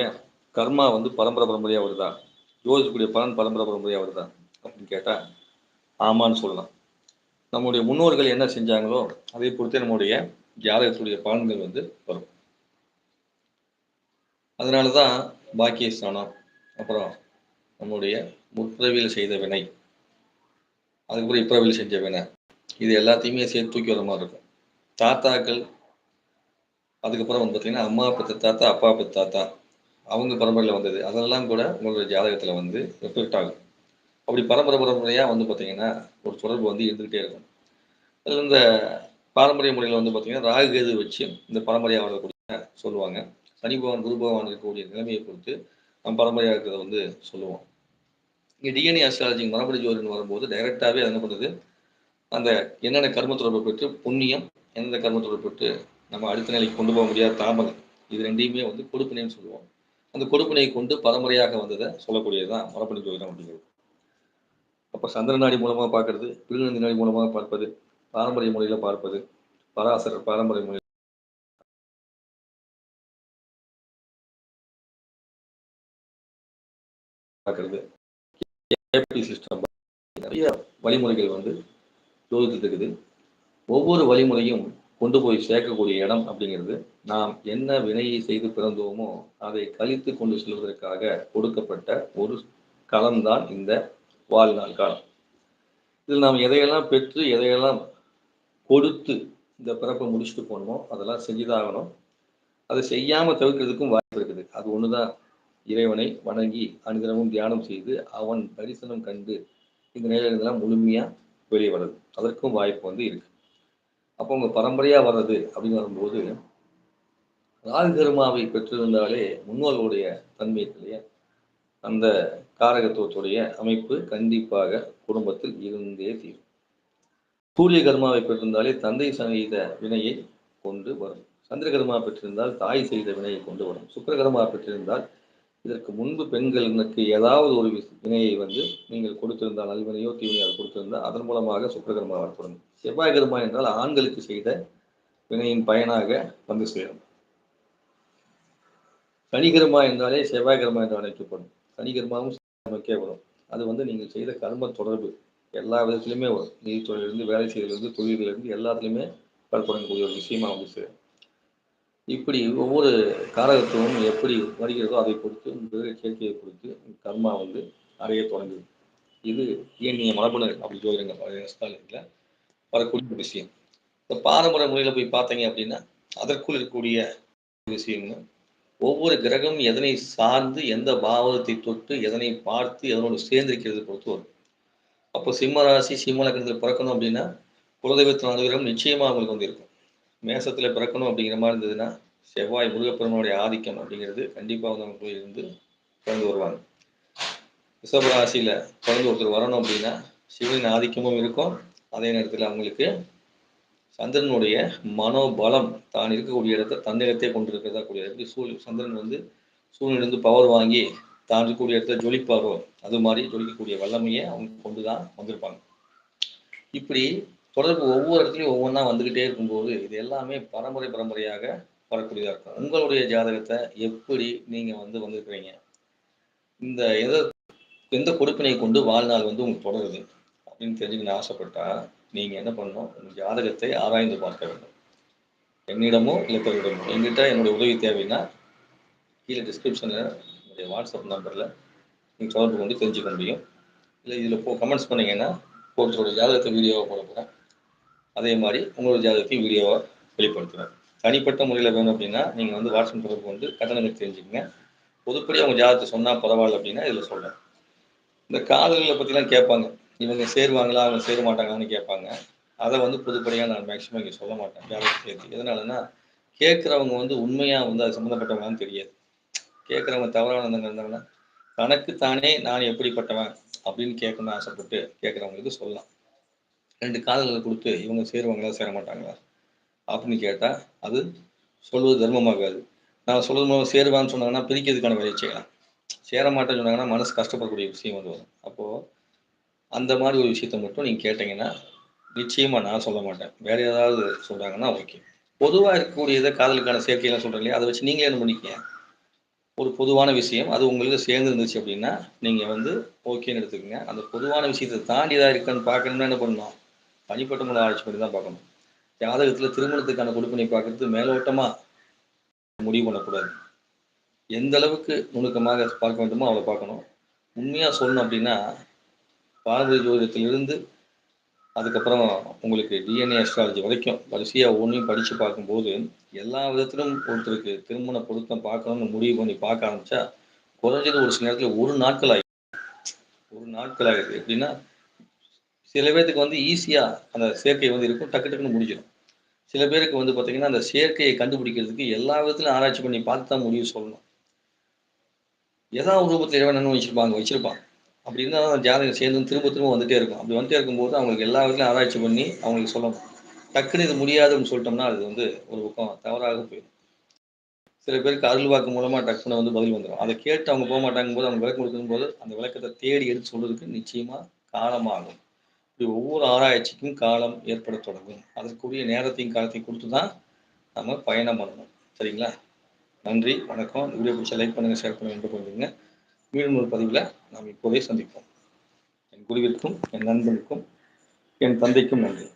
ஏன்? கர்மா வந்து பரம்பரை பரம்பரையாக வருதா? யோசிக்கக்கூடிய பலன் பரம்பரை பரம்பரையாக வருதா? அப்படின்னு கேட்டால் ஆமான்னு சொல்லலாம். நம்முடைய முன்னோர்கள் என்ன செஞ்சாங்களோ அதை பொறுத்தே நம்முடைய ஜாதகத்துடைய பலன்கள் வந்து வரும். அதனால தான் பாக்கியஸ்தானம் அப்புறம் நம்முடைய முற்பிறவியில் செய்த வினை அதுக்கப்புறம் இப்பிறவியில் செஞ்ச வினை இது எல்லாத்தையுமே சேர்த்து தூக்கி வர மாதிரி இருக்கும். தாத்தாக்கள் அதுக்கப்புறம் வந்து பார்த்தீங்கன்னா அம்மா பெற்ற தாத்தா அப்பா பெற்ற தாத்தா அவங்க பரம்பரையில் வந்தது. அதெல்லாம் கூட உங்களுடைய ஜாதகத்தில் வந்து எஃபெக்ட் ஆகும். அப்படி பரம்பரை பரம்பரையாக வந்து பார்த்தீங்கன்னா ஒரு தொடர்பு வந்து இருந்துக்கிட்டே இருக்கும். அதில் இந்த பாரம்பரிய முறையில் வந்து பார்த்தீங்கன்னா ராகு கேது வச்சு இந்த பரம்பரையாக வரக்கூடிய சொல்லுவாங்க. சனி பகவான் குரு பகவான் இருக்கக்கூடிய நிலைமையை பொறுத்து நம்ம பரம்பரையாக இருக்கிறத வந்து சொல்லுவோம். இங்கே டிஎன்ஏ அஸ்ட்ராலஜி மரபடி ஜோதின்னு வரும்போது டைரெக்டாகவே என்ன பண்ணுறது அந்த என்னென்ன கர்ம தொடர்பை பெற்று புண்ணியம் எந்த கர்ம தொடர்பு பெற்று நம்ம அடுத்த நிலைக்கு கொண்டு போக முடியாத தாமதம். இது ரெண்டையுமே வந்து கொடுப்பினைன்னு சொல்லுவோம். அந்த கொடுப்பினை கொண்டு பரம்பரையாக வந்ததை சொல்லக்கூடியது தான் மரபணி ஜோதிடம் அப்படிங்கிறது. அப்போ சந்திர நாடி மூலமாக பார்க்கறது பிரிநந்தி நாடி மூலமாக பார்ப்பது பாரம்பரிய முறையில் பார்ப்பது பராசரர் பாரம்பரிய முறையில் பார்க்கறது. ஏபி சிஸ்டம் நிறைய வழிமுறைகள் வந்து ஜோதிடத்துக்கு இருக்குது. ஒவ்வொரு வழிமுறையும் கொண்டு போய் சேர்க்கக்கூடிய இடம் அப்படிங்கிறது நாம் என்ன வினையை செய்து பிறந்தோமோ அதை கழித்து கொண்டு செல்வதற்காக கொடுக்கப்பட்ட ஒரு களம்தான் இந்த வாழ்நாள் காலம். இதில் நாம் எதையெல்லாம் பெற்று எதையெல்லாம் கொடுத்து இந்த பிறப்பை முடிச்சுட்டு போகணுமோ அதெல்லாம் செஞ்சுதாகணும். அதை செய்யாமல் தவிர்க்கிறதுக்கும் வாய்ப்பு இருக்குது. அது ஒன்று தான் இறைவனை வணங்கி அனுதினமும் தியானம் செய்து அவன் தரிசனம் கண்டு இந்த நிலையிலிருந்தெல்லாம் முழுமையாக வெளியே வருது அதற்கும் வாய்ப்பு வந்து இருக்குது அப்போ உங்க பரம்பரையா வர்றது அப்படின்னு வரும்போது ராஜதர்மாவை பெற்றிருந்தாலே முன்னோர்களுடைய தன்மை அந்த காரகத்துவத்துடைய அமைப்பு கண்டிப்பாக குடும்பத்தில் இருந்தே தீரும். சூரிய கர்மாவை பெற்றிருந்தாலே தந்தை செய்த வினையை கொண்டு வரும். சந்திரகர்மா பெற்றிருந்தால் தாய் செய்த வினையை கொண்டு வரும். சுக்கரகர்மா பெற்றிருந்தால் இதற்கு முன்பு பெண்களுக்கு ஏதாவது ஒரு வினையை வந்து நீங்கள் கொடுத்திருந்தால் நல்வினையோ தீவினையோ கொடுத்திருந்தால் அதன் மூலமாக சுக்கரகர்மா வரப்படும் செவ்வாய் கர்மா என்றால் ஆண்களுக்கு செய்த வினையின் பயனாக வந்து சேரும். சனிகர்மா என்றாலே செவ்வாய் கர்மா என்று அழைக்கப்படும். சனிகர்மாவும் நமக்கே வரும். அது வந்து நீங்கள் செய்த கர்ம தொடர்பு. எல்லா விதத்துலையுமே வரும். நீதித்துறையிலிருந்து வேலை செய்வதிலிருந்து தொழிலிருந்து எல்லாத்துலேயுமே பலப்படக்கூடிய ஒரு விஷயமா வந்து சேரும். இப்படி ஒவ்வொரு காரகத்துவம் எப்படி வருகிறதோ அதை பொறுத்து முதல் சேர்க்கையை பொறுத்து கர்மா வந்து அடைய தொடங்குது. இது ஏனிய மரபுணர் அப்படி ஜோதிடங்கள் பழைய வரக்கூடிய விஷயம். இந்த பாரம்பரிய முறையில் போய் பார்த்தீங்க அப்படின்னா அதற்குள் இருக்கக்கூடிய விஷயம்னு ஒவ்வொரு கிரகம் எதனை சார்ந்து எந்த பாவத்தை தொட்டு எதனை பார்த்து எதனோடு சேர்ந்திருக்கிறது பொறுத்து வரும். அப்போ சிம்ம ராசி சிம்ம லக்னத்தில் பிறக்கணும் அப்படின்னா குலதெய்வத்தின் அனுகிரகம் நிச்சயமாக அவங்களுக்கு வந்து இருக்கும். மேசத்தில் பிறக்கணும் அப்படிங்கிற மாதிரி இருந்ததுன்னா செவ்வாய் முருகப்பெருமனுடைய ஆதிக்கம் அப்படிங்கிறது கண்டிப்பாக வந்து அவங்க இருந்து பிறந்து வருவாங்க. ரிஷபராசியில் பிறந்து ஒருத்தர் வரணும் அப்படின்னா சிவனின் ஆதிக்கமும் இருக்கும். அதே நேரத்தில் அவங்களுக்கு சந்திரனுடைய மனோபலம் தான் இருக்கக்கூடிய இடத்த தன்னிடத்தை கொண்டு இருக்கிறதா கூடிய எப்படி சூழ் சந்திரன் வந்து சூழ்நிலிருந்து பவர் வாங்கி தான் இருக்கக்கூடிய இடத்த ஜொலிப்பாரோ அது மாதிரி ஜொலிக்கக்கூடிய வல்லமையை அவங்க கொண்டு தான் வந்திருப்பாங்க. இப்படி தொடர்பு ஒவ்வொரு இடத்துலையும் ஒவ்வொன்றா வந்துக்கிட்டே இருக்கும்போது இது எல்லாமே பரம்பரை பரம்பரையாக வரக்கூடியதாக இருக்கும். உங்களுடைய ஜாதகத்தை எப்படி நீங்கள் வந்து வந்திருக்கிறீங்க? இந்த எதை எந்த கொடுப்பினை கொண்டு வாழ்நாள் வந்து உங்களுக்கு தொடருது? அப்படின்னு தெரிஞ்சுக்கணும் ஆசைப்பட்டா நீங்கள் என்ன பண்ணணும்? உங்கள் ஜாதகத்தை ஆராய்ந்து பார்க்க வேண்டும். என்னிடமோ இல்லை பிறரிடமோ. எங்கிட்ட என்னுடைய உதவி தேவைன்னா கீழே டிஸ்கிரிப்ஷனில் என்னுடைய வாட்ஸ்அப் நம்பரில் நீங்கள் தொடர்பு கொண்டு தெரிஞ்சுக்க முடியும். இல்லை இதில் போ கமெண்ட்ஸ் பண்ணீங்கன்னா ஒருத்தரோட ஜாதகத்தை வீடியோவாக போட போகிறேன் அதே மாதிரி உங்களோட ஜாதகத்தையும் வீடியோவாக வெளிப்படுத்துவேன். தனிப்பட்ட முறையில் வேணும் அப்படின்னா நீங்கள் வந்து வாட்ஸ்அப் தொடர்பு கொண்டு கட்டணங்கள் தெரிஞ்சுக்கங்க. பொதுப்படியாக அவங்க ஜாதகத்தை சொன்னால் பரவாயில்ல அப்படின்னா இதில் சொல்கிறேன் இந்த காதல்களை பற்றிலாம் கேட்பாங்க. இவங்க சேருவாங்களா அவங்க சேர மாட்டாங்களான்னு கேட்பாங்க. அதை வந்து பொதுப்படியாக நான் மேக்ஸிமம் இங்கே சொல்ல மாட்டேன். யாரும் சேர்த்து எதனாலன்னா கேட்குறவங்க வந்து உண்மையாக வந்து அது சம்மந்தப்பட்டவங்களான்னு தெரியாது. கேட்குறவங்க தவறானவங்க இருந்தாங்கன்னா தனக்கு தானே நான் எப்படிப்பட்டவன் அப்படின்னு கேட்கணும்னு ஆசைப்பட்டு கேட்குறவங்களுக்கு சொல்லலாம். ரெண்டு காதல்களை கொடுத்து இவங்க சேருவாங்களா சேர மாட்டாங்களா அப்படின்னு கேட்டால் அது சொல்வது தர்மமாகாது. நான் சொல்வது மூலம் சேருவான்னு சொன்னாங்கன்னா பிரிக்கிறதுக்கான வேலையை செய்யலாம். சேர மாட்டேன்னு சொன்னாங்கன்னா மனசு கஷ்டப்படக்கூடிய விஷயம் வந்து வரும். அப்போது அந்த மாதிரி ஒரு விஷயத்த மட்டும் நீங்கள் கேட்டிங்கன்னா நிச்சயமாக நான் சொல்ல மாட்டேன். வேற ஏதாவது சொல்கிறாங்கன்னா ஓகே. பொதுவாக இருக்கக்கூடியதை காதலுக்கான சேர்க்கையெல்லாம் சொல்கிறேன் இல்லையா? அதை வச்சு நீங்களே என்ன பண்ணிக்கங்க? ஒரு பொதுவான விஷயம். அது உங்களுக்கு சேர்ந்து இருந்துச்சு அப்படின்னா நீங்கள் வந்து ஓகேன்னு எடுத்துக்கோங்க. அந்த பொதுவான விஷயத்தை தாண்டி தான் இருக்கான்னு பார்க்கணும்னா என்ன பண்ணணும்? தனிப்பட்ட முறை ஆராய்ச்சி பண்ணி தான் பார்க்கணும். ஜாதகத்தில் திருமணத்துக்கான கொடுப்பினை பார்க்கறது மேலோட்டமாக முடிவு பண்ணக்கூடாது. எந்த அளவுக்கு நுணுக்கமாக பார்க்க வேண்டுமோ அவளை பார்க்கணும். உண்மையாக சொல்லணும் அப்படின்னா பாரதிய ஜோதிடத்திலிருந்து அதுக்கப்புறம் உங்களுக்கு டிஎன்ஏ அஸ்ட்ராலஜி வரைக்கும் வரிசையாக ஒன்றையும் படித்து பார்க்கும்போது எல்லா விதத்திலும் ஒருத்தருக்கு திருமண பொருத்தம் பார்க்கணும்னு முடிவு பண்ணி பார்க்க ஆரம்பிச்சா குறைஞ்சது ஒரு சில நேரத்தில் ஒரு நாட்கள் ஆகி ஒரு நாட்கள் ஆகுது எப்படின்னா சில பேர்த்துக்கு வந்து ஈஸியாக அந்த சேர்க்கை வந்து இருக்கும் டக்கு டக்குன்னு முடிஞ்சிடும். சில பேருக்கு வந்து பார்த்திங்கன்னா அந்த சேர்க்கையை கண்டுபிடிக்கிறதுக்கு எல்லா விதத்திலும் ஆராய்ச்சி பண்ணி பார்த்து தான் முடிவு சொல்லணும். ஏதாவது ரூபத்தில் இறைவன் என்ன வச்சிருப்பாங்க? வச்சிருப்பான் அப்படி இருந்தால் ஜாதகம் சேர்ந்து திரும்ப திரும்ப வந்துட்டே இருக்கும். அப்படி வந்துட்டே இருக்கும்போது அவங்களுக்கு எல்லா விதத்திலும் ஆராய்ச்சி பண்ணி அவங்களுக்கு சொல்லணும். டக்குன்னு இது முடியாதுன்னு சொல்லிட்டோம்னா அது வந்து ஒரு பக்கம் தவறாக போயிடும். சில பேருக்கு அருள் வாக்கு மூலமாக டக்குன்னு வந்து பதில் வந்துடும் அதை கேட்டு அவங்க போக மாட்டாங்க போது அவங்க விளக்கம் கொடுக்கும் போது அந்த விளக்கத்தை தேடி எடுத்து சொல்றதுக்கு நிச்சயமாக காலமாகும் இப்படி ஒவ்வொரு ஆராய்ச்சிக்கும் காலம் ஏற்பட தொடங்கும். அதற்குரிய நேரத்தையும் காலத்தையும் கொடுத்து தான் நம்ம பயணம் பண்ணணும். சரிங்களா? நன்றி வணக்கம். இந்த வீடியோ பிடிச்ச லைக் பண்ணுங்கள் ஷேர் பண்ணுங்கள் பண்ணுங்க. மீண்டும் ஒரு பதிவில் நாம் இப்போதே சந்திப்போம். என் குருவிற்கும் என் நண்பனுக்கும் என் தந்தைக்கும் நன்றி.